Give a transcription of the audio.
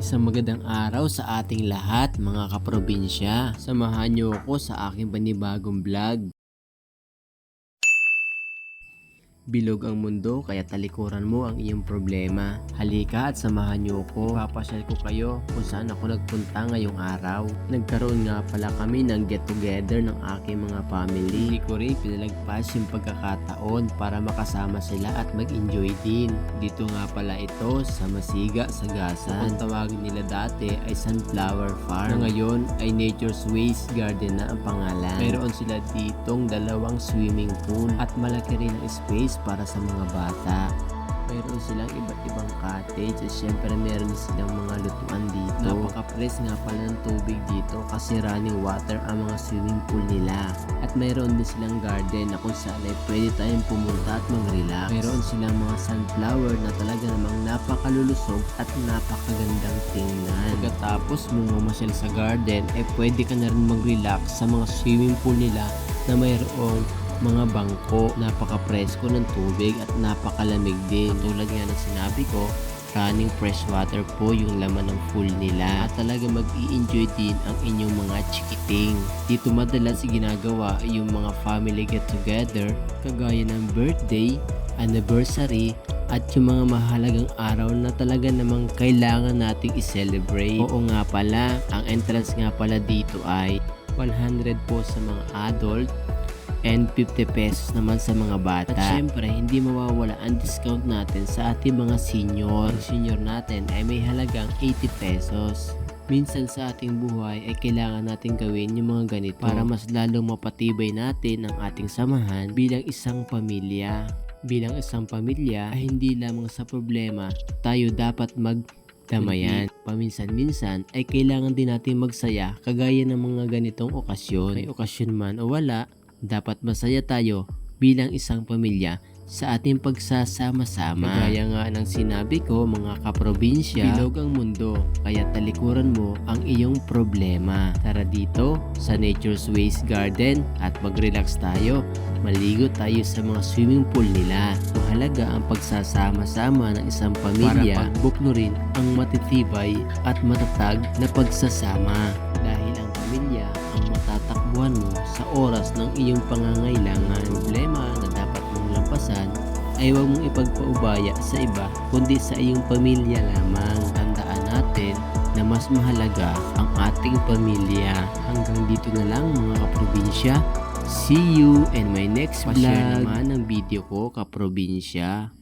Isang magandang araw sa ating lahat mga kaprobinsya. Samahan niyo ako sa aking panibagong vlog. Bilog ang mundo kaya talikuran mo ang iyong problema. Halika at samahan niyo ako. Papasyal ko kayo kung saan ako nagpunta ngayong araw. Nagkaroon nga pala kami ng get together ng aking mga family. Hindi ko rin pinalagpas yung pagkakataon para makasama sila at mag-enjoy din. Dito nga pala ito sa Masiga, Sagasan. Ang tawagin nila dati ay Sunflower Farm. Na ngayon ay Nature's Waste Garden na ang pangalan. Mayroon sila ditong dalawang swimming pool at malaki rin space para sa mga bata. Mayroon silang iba't ibang cottage at syempre meron silang mga lutuan dito. Napaka-fresh nga pala ng tubig dito kasi running water ang mga swimming pool nila. At mayroon din silang garden na kung saan ay pwede tayong pumunta at mag-relax. Mayroon silang mga sunflower na talaga namang napakalulusog at napakagandang tingnan. Pagkatapos mo mamasyal sa garden, ay pwede ka na rin mag-relax sa mga swimming pool nila na mayroong mga bangko, napaka-presko ng tubig at napakalamig din. Tulad nga ng sinabi ko, running fresh water po yung laman ng pool nila at talaga mag enjoy din ang inyong mga chikiting. Dito madalas ginagawa yung mga family get together kagaya ng birthday, anniversary at yung mga mahalagang araw na talaga namang kailangan nating i-celebrate. Oo nga pala, ang entrance nga pala dito ay 100 po sa mga adult and 50 pesos naman sa mga bata. At syempre, hindi mawawala ang discount natin sa ating mga senior. Ang senior natin ay may halagang 80 pesos. Minsan sa ating buhay ay kailangan natin gawin yung mga ganito para mas lalong mapatibay natin ang ating samahan bilang isang pamilya. Bilang isang pamilya ay hindi lamang sa problema tayo dapat mag damayan. Paminsan-minsan ay kailangan din natin magsaya kagaya ng mga ganitong okasyon. May okasyon man o wala, dapat masaya tayo bilang isang pamilya sa ating pagsasama-sama. Kagaya nga ng sinabi ko mga kaprobinsya, bilog ang mundo, kaya talikuran mo ang iyong problema. Tara dito sa Nature's Waste Garden at mag-relax tayo. Maligo tayo sa mga swimming pool nila. Mahalaga ang pagsasama-sama ng isang pamilya para pagbuklo rin ang matitibay at matatag na pagsasama. Dahil ang pamilya ang matatakbuhan mo sa oras ng iyong pangangailangan. Problema na dapat mong lampasan ay huwag mong ipagpaubaya sa iba kundi sa iyong pamilya lamang. Tandaan natin na mas mahalaga ang ating pamilya. Hanggang dito na lang mga kaprobinsya. See you in my next vlog. naman ng video ko kaprobinsya.